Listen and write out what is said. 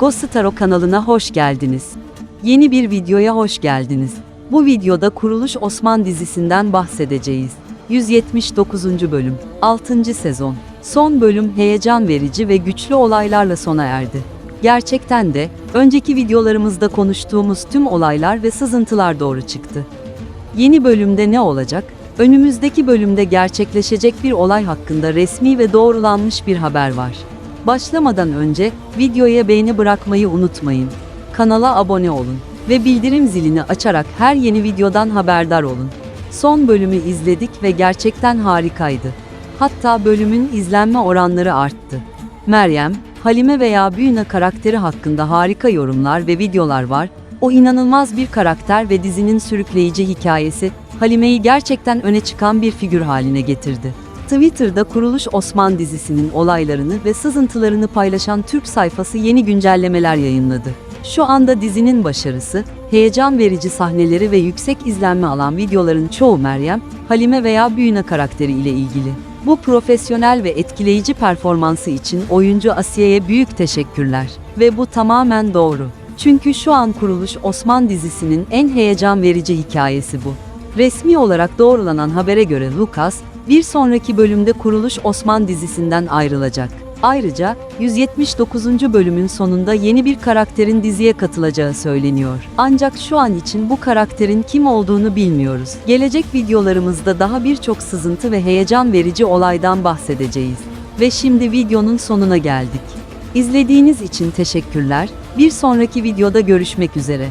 Ghostaro kanalına hoş geldiniz. Yeni bir videoya hoş geldiniz. Bu videoda Kuruluş Osman dizisinden bahsedeceğiz. 179. bölüm, 6. sezon. Son bölüm heyecan verici ve güçlü olaylarla sona erdi. Gerçekten de önceki videolarımızda konuştuğumuz tüm olaylar ve sızıntılar doğru çıktı. Yeni bölümde ne olacak? Önümüzdeki bölümde gerçekleşecek bir olay hakkında resmi ve doğrulanmış bir haber var. Başlamadan önce videoya beğeni bırakmayı unutmayın. Kanala abone olun ve bildirim zilini açarak her yeni videodan haberdar olun. Son bölümü izledik ve gerçekten harikaydı. Hatta bölümün izlenme oranları arttı. Meryem, Halime veya Büyüne karakteri hakkında harika yorumlar ve videolar var. O inanılmaz bir karakter ve dizinin sürükleyici hikayesi Halime'yi gerçekten öne çıkan bir figür haline getirdi. Twitter'da Kuruluş Osman dizisinin olaylarını ve sızıntılarını paylaşan Türk sayfası yeni güncellemeler yayınladı. Şu anda dizinin başarısı, heyecan verici sahneleri ve yüksek izlenme alan videoların çoğu Meryem, Halime veya Büyüne karakteri ile ilgili. Bu profesyonel ve etkileyici performansı için oyuncu Asiye'ye büyük teşekkürler. Ve bu tamamen doğru. Çünkü şu an Kuruluş Osman dizisinin en heyecan verici hikayesi bu. Resmi olarak doğrulanan habere göre Lucas, bir sonraki bölümde Kuruluş Osman dizisinden ayrılacak. Ayrıca 179. bölümün sonunda yeni bir karakterin diziye katılacağı söyleniyor. Ancak şu an için bu karakterin kim olduğunu bilmiyoruz. Gelecek videolarımızda daha birçok sızıntı ve heyecan verici olaydan bahsedeceğiz. Ve şimdi videonun sonuna geldik. İzlediğiniz için teşekkürler. Bir sonraki videoda görüşmek üzere.